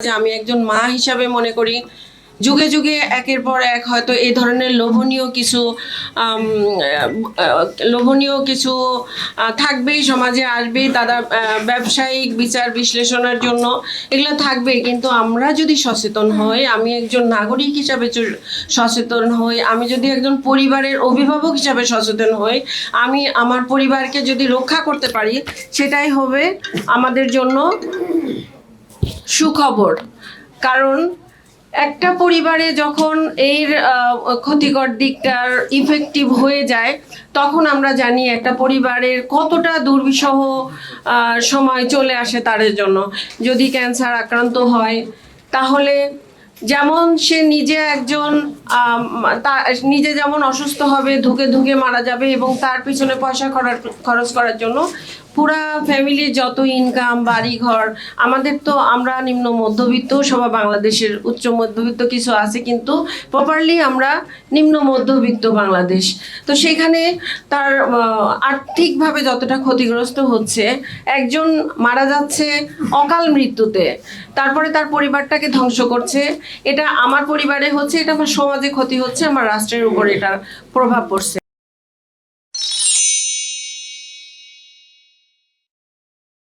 যে আমি একজন মা হিসাবে মনে করি। যুগে যুগে একের পর এক হয়তো এই ধরনের লোভনীয় কিছু লোভনীয় কিছু থাকবেই, সমাজে আসবেই, তারা ব্যবসায়িক বিচার বিশ্লেষণের জন্য এগুলো থাকবে। কিন্তু আমরা যদি সচেতন হই, আমি একজন নাগরিক হিসাবে সচেতন হই, আমি যদি একজন পরিবারের অভিভাবক হিসাবে সচেতন হই, আমি আমার পরিবারকে যদি রক্ষা করতে পারি, সেটাই হবে আমাদের জন্য সুখবর। কারণ একটা পরিবারে যখন এর ক্ষতিকর দিকটার ইফেক্টিভ হয়ে যায়, তখন আমরা জানি একটা পরিবারের কতটা দুর্বিষহ সময় চলে আসে তাদের জন্য। যদি ক্যান্সার আক্রান্ত হয়, তাহলে যেমন সে নিজে একজন নিজে যেমন অসুস্থ হবে, ধুকে ধুকে মারা যাবে এবং তার পিছনে পয়সা খরচ করার জন্য পুরা ফ্যামিলির যত ইনকাম বাড়ি ঘর আমাদের তো আমরা নিম্ন মধ্যবিত্ত, সবাই বাংলাদেশের উচ্চ মধ্যবিত্ত কিছু আছে, কিন্তু প্রপারলি আমরা নিম্ন মধ্যবিত্ত বাংলাদেশ। তো সেখানে তার আর্থিকভাবে যতটা ক্ষতিগ্রস্ত হচ্ছে, একজন মারা যাচ্ছে অকাল মৃত্যুতে, তারপরে তার পরিবারটাকে ধ্বংস করছে, এটা আমার পরিবারে হচ্ছে, এটা আমার সমাজে ক্ষতি হচ্ছে, আমার রাষ্ট্রের উপর এটার প্রভাব পড়ছে।